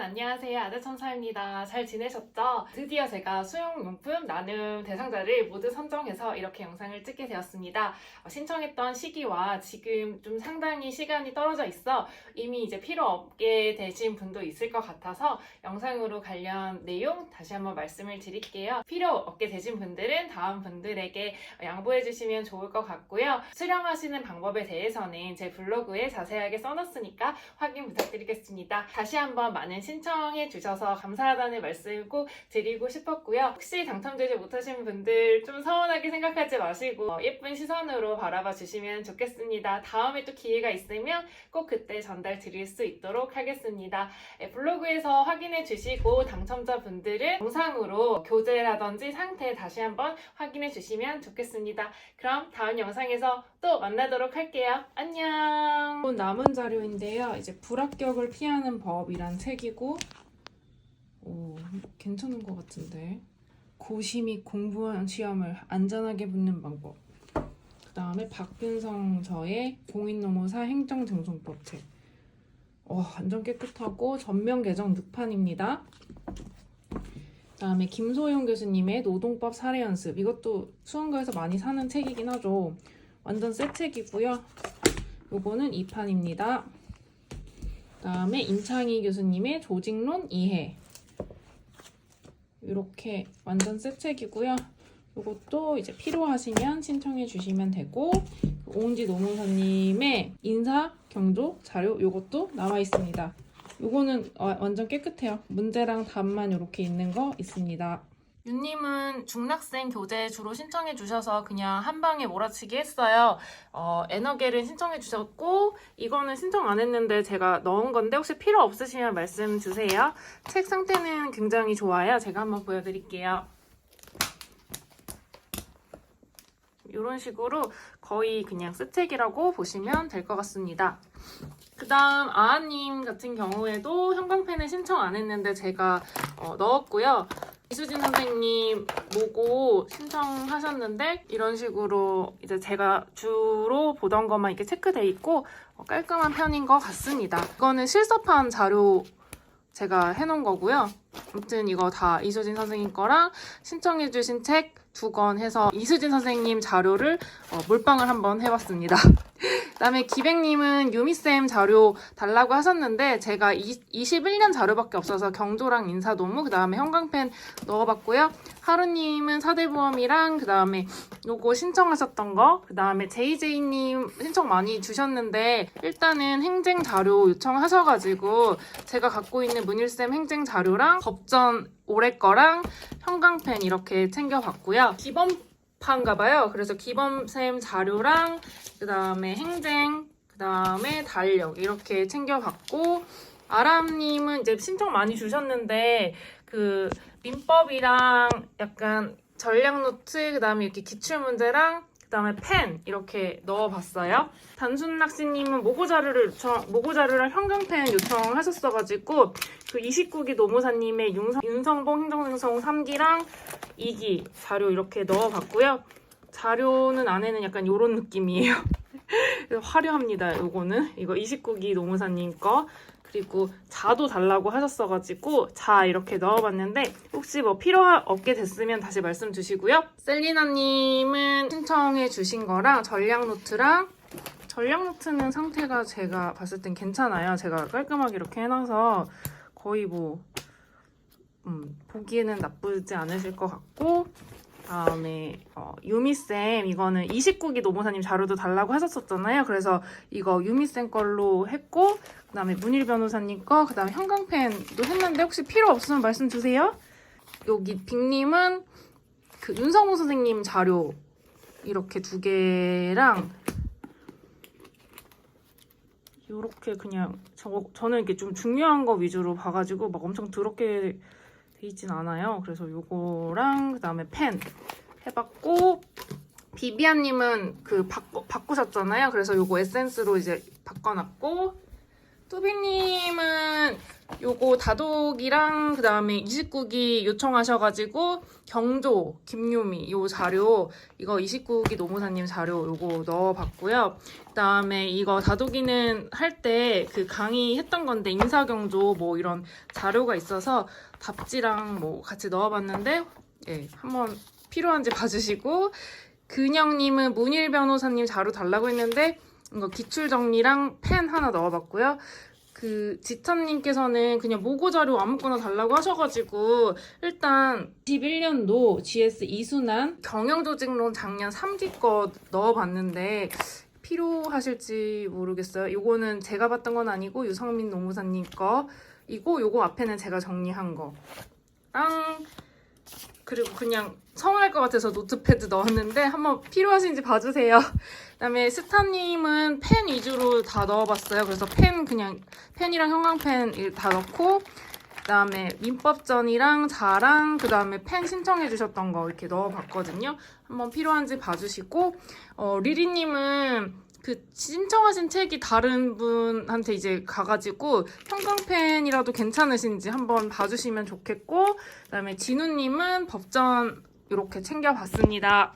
안녕하세요. 아재천사입니다. 잘 지내셨죠? 드디어 제가 수영용품 나눔 대상자를 모두 선정해서 이렇게 영상을 찍게 되었습니다. 어, 신청했던 시기와 지금 좀 상당히 시간이 떨어져 있어 이미 이제 필요 없게 되신 분도 있을 것 같아서 영상으로 관련 내용 다시 한번 말씀을 드릴게요. 필요 없게 되신 분들은 다음 분들에게 양보해 주시면 좋을 것 같고요. 수령하시는 방법에 대해서는 제 블로그에 자세하게 써놨으니까 확인 부탁드리겠습니다. 다시 한번 많은 신청해 주셔서 감사하다는 말씀 꼭 드리고 싶었고요. 혹시 당첨되지 못하신 분들 좀 서운하게 생각하지 마시고 어, 예쁜 시선으로 바라봐 주시면 좋겠습니다. 다음에 또 기회가 있으면 꼭 그때 전달 드릴 수 있도록 하겠습니다. 예, 블로그에서 확인해 주시고 당첨자 분들은 영상으로 교재라든지 상태 다시 한번 확인해 주시면 좋겠습니다. 그럼 다음 영상에서 또 만나도록 할게요. 안녕! 남은 자료인데요. 이제 불합격을 피하는 법이란 책이고, 오, 괜찮은 것 같은데. 및 공부한 시험을 안전하게 붙는 방법. 그 다음에 박균성 저의 공인노무사 행정증송법 책. 와, 완전 깨끗하고 전면 개정 늑판입니다. 그 다음에 김소영 교수님의 노동법 사례 연습. 이것도 수험가에서 많이 사는 책이긴 하죠. 완전 새 책이고요. 요거는 2판입니다. 그다음에 임창희 교수님의 조직론 이해. 이렇게 완전 새 책이고요. 요것도 이제 필요하시면 신청해 주시면 되고 오은지 노무사님의 인사 경조 자료 요것도 남아 있습니다. 요거는 어, 완전 깨끗해요. 문제랑 답만 이렇게 있는 거 있습니다. 윤님은 중학생 교재 주로 신청해 주셔서 그냥 한 방에 몰아치기 했어요. 어, 에너겔은 신청해 주셨고 이거는 신청 안 했는데 제가 넣은 건데 혹시 필요 없으시면 말씀 주세요. 책 상태는 굉장히 좋아요. 제가 한번 보여드릴게요. 이런 식으로 거의 그냥 새 책이라고 보시면 될 것 같습니다. 그 다음 아아님 같은 경우에도 형광펜을 신청 안 했는데 제가 어, 넣었고요. 이수진 선생님 보고 신청하셨는데 이런 식으로 이제 제가 주로 보던 것만 이렇게 체크돼 있고 어, 깔끔한 편인 것 같습니다. 이거는 실습한 자료 제가 해놓은 거고요. 아무튼 이거 다 이수진 선생님 거랑 신청해주신 책 두 권 해서 이수진 선생님 자료를 어, 몰빵을 한번 해봤습니다. 그다음에 기백님은 유미쌤 자료 달라고 하셨는데 제가 이, 21년 자료밖에 없어서 경조랑 인사도무 그다음에 형광펜 넣어봤고요. 하루님은 사대보험이랑 그다음에 요거 신청하셨던 거 그다음에 JJ님 신청 많이 주셨는데 일단은 행정 자료 요청하셔가지고 제가 갖고 있는 문일쌤 행정 자료랑 법전 올해 거랑 형광펜 이렇게 챙겨봤고요. 기범파인가 봐요. 그래서 기범쌤 자료랑 그 다음에 행쟁, 그 다음에 달력 이렇게 챙겨봤고 아람님은 이제 신청 많이 주셨는데 그 민법이랑 약간 전략 노트, 그 다음에 이렇게 기출 문제랑 그 다음에 펜 이렇게 넣어봤어요. 단순 낚시님은 모고 자료를 요청, 모고 자료랑 형광펜 요청하셨어가지고 그 29기 노무사님의 윤성, 윤성봉 행정생성 3기랑 2기 자료 이렇게 넣어봤고요. 자료는 안에는 약간 이런 느낌이에요. 화려합니다. 요거는 이거 29기 노무사님 거 그리고 자도 달라고 하셨어가지고 자 이렇게 넣어봤는데 혹시 뭐 필요 없게 됐으면 다시 말씀 주시고요. 셀리나님은 신청해 주신 거랑 전략 노트랑 전략 노트는 상태가 제가 봤을 땐 괜찮아요. 제가 깔끔하게 이렇게 해놔서 거의 뭐 음, 보기에는 나쁘지 않으실 것 같고 다음에 어, 유미쌤 이거는 29기 노무사님 자료도 달라고 하셨었잖아요. 그래서 이거 유미쌤 걸로 했고 그 다음에 문일 변호사님 거, 그 다음에 형광펜도 했는데 혹시 필요 없으면 말씀 주세요. 여기 빅님은 그 윤성호 선생님 자료 이렇게 두 개랑 이렇게 그냥 저, 저는 이렇게 좀 중요한 거 위주로 봐가지고 막 엄청 더럽게 돼 있진 않아요. 그래서 요거랑 그 다음에 펜 해봤고 비비안님은 그 바꾸, 바꾸셨잖아요. 그래서 요거 에센스로 이제 바꿔놨고 뚜비님은 요거 다독이랑 그 다음에 29기 요청하셔가지고 경조 김요미 요 자료 이거 29기 노무사님 자료 요거 넣어봤고요. 그 다음에 이거 다독이는 할 때 그 강의했던 건데 인사경조 뭐 이런 자료가 있어서 답지랑 뭐 같이 넣어봤는데 예 한번 필요한지 봐주시고 근영님은 문일 변호사님 자료 달라고 했는데 이거 기출 정리랑 펜 하나 넣어봤고요. 그 지찬님께서는 그냥 모고 자료 아무거나 달라고 하셔가지고 일단 21년도 GS 이순환 경영조직론 작년 3기 거 넣어봤는데 필요하실지 모르겠어요. 요거는 제가 봤던 건 아니고 유성민 노무사님 거 이고 요거 앞에는 제가 정리한 거랑 그리고 그냥 성할 것 같아서 노트패드 넣었는데 한번 필요하신지 봐주세요. 그다음에 스타님은 펜 위주로 다 넣어봤어요. 그래서 펜 그냥 펜이랑 형광펜 다 넣고 그다음에 민법전이랑 자랑 그다음에 펜 신청해 주셨던 거 이렇게 넣어봤거든요. 한번 필요한지 봐주시고 어, 리리님은 그 신청하신 책이 다른 분한테 이제 가가지고 형광펜이라도 괜찮으신지 한번 봐주시면 좋겠고 그다음에 진우님은 법전 이렇게 챙겨봤습니다.